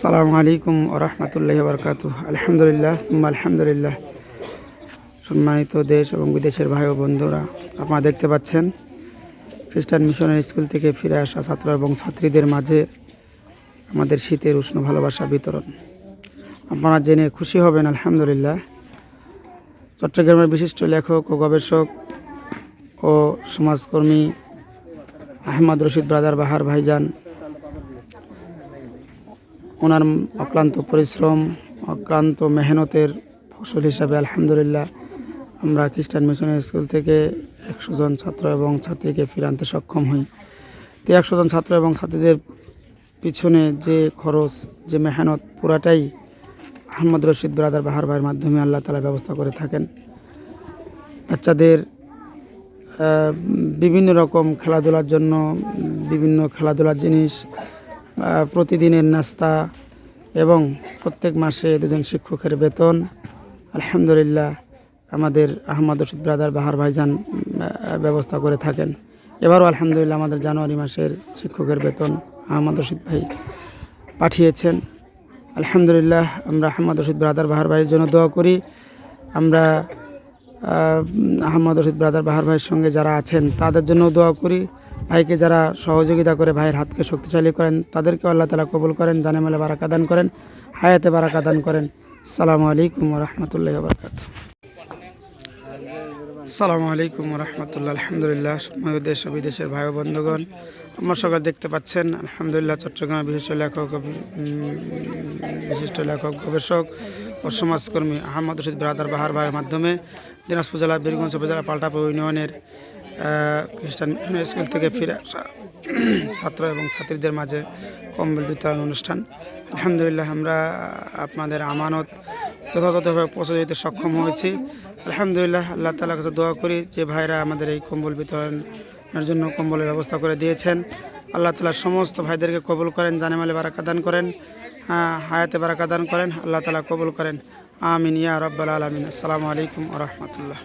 সালামু আলাইকুম ওরহমতুল্লাহ বরকাত আলহামদুলিল্লাহ আলহামদুলিল্লাহ। সম্মানিত দেশ এবং বিদেশের ভাই ও বন্ধুরা, আপনারা দেখতে পাচ্ছেন, খ্রিস্টান মিশনের স্কুল থেকে ফিরে আসা ছাত্র এবং ছাত্রীদের মাঝে আমাদের শীতের উষ্ণ ভালোবাসা বিতরণ। আপনারা জেনে খুশি হবেন, আলহামদুলিল্লাহ। চট্টগ্রামের বিশিষ্ট লেখক ও গবেষক ও সমাজকর্মী আহমদ রশিদ ব্রাদার বাহার ভাইজান ওনার অক্লান্ত পরিশ্রম, অক্লান্ত মেহনতের ফসল হিসাবে আলহামদুলিল্লাহ আমরা খ্রিস্টান মিশনের স্কুল থেকে একশো জন ছাত্র এবং ছাত্রীকে ফিরে সক্ষম হই। তো একশো জন ছাত্র এবং ছাত্রীদের পিছনে যে খরচ, যে মেহনত, পুরাটাই আহমদ রশিদ ব্রাদার বাহার ভাইয়ের মাধ্যমে আল্লাহ তালা ব্যবস্থা করে থাকেন। বাচ্চাদের বিভিন্ন রকম খেলাধুলার জন্য, বিভিন্ন খেলাধুলার জিনিস প্রতিদিনের নাস্তা এবং প্রত্যেক মাসে দুজন শিক্ষকের বেতন। আলহামদুলিল্লাহ আমাদের আহমদ রশিদ ব্রাদার বাহার ভাইজান ব্যবস্থা করে থাকেন। এবারও আলহামদুলিল্লাহ আমাদের জানুয়ারি মাসের শিক্ষকের বেতন আহমদ রশিদ ভাই পাঠিয়েছেন। আলহামদুলিল্লাহ আমরা আহমদ রশিদ ব্রাদার বাহার ভাইয়ের জন্য দোয়া করি। আমরা আহ, আহমদ রশিদ ব্রাদার বাহার ভাইয়ের সঙ্গে যারা আছেন তাদের জন্য দোয়া করি। ভাইকে যারা সহযোগিতা করে ভাইয়ের হাতকে শক্তিশালী করেন, তাদেরকে আল্লাহ তালা কবুল করেন জানেমালে বারাকা দান করেন, হায়াতে বারাকা দান করেন। সালামু আলাইকুম রহমতুল্লাহ বরকাত সালামু আলাইকুম রহমতুল্লাহ, আলহামদুলিল্লাহ। সময় দেশ ও বিদেশের ভাই বন্ধুগণ, আমার সকাল দেখতে পাচ্ছেন, আলহামদুলিল্লাহ, চট্টগ্রামের বিশিষ্ট লেখক বিশিষ্ট লেখক, গবেষক ও সমাজকর্মী আহমদ রশিদ ব্রাদার বাহার ভাইয়ের মাধ্যমে দিনাজপুর জেলা বীরগঞ্জ উপজেলা পাল্টাপুর ইউনিয়নের খ্রিস্টান স্কুল থেকে ফিরে আসা ছাত্র এবং ছাত্রীদের মাঝে কম্বল বিতরণ অনুষ্ঠান। আলহামদুলিল্লাহ আমরা আপনাদের আমানত যথাযথভাবে পৌঁছে দিতে সক্ষম হয়েছি। আলহামদুলিল্লাহ আল্লাহ তালার কাছে দোয়া করি যে ভাইরা আমাদের এই কম্বল বিতরণের জন্য কম্বলের ব্যবস্থা করে দিয়েছেন। আল্লাহ তালা সমস্ত ভাইদেরকে কবুল করেন জানেমালে বারাকা দান করেন হ্যাঁ, হায়াতে বারাকা দান করেন। আল্লাহ তালা কবুল করেন। আমিন ইয়া রব্বাল আলমিন। আসসালামু আলাইকুম রহমতুল্লাহ।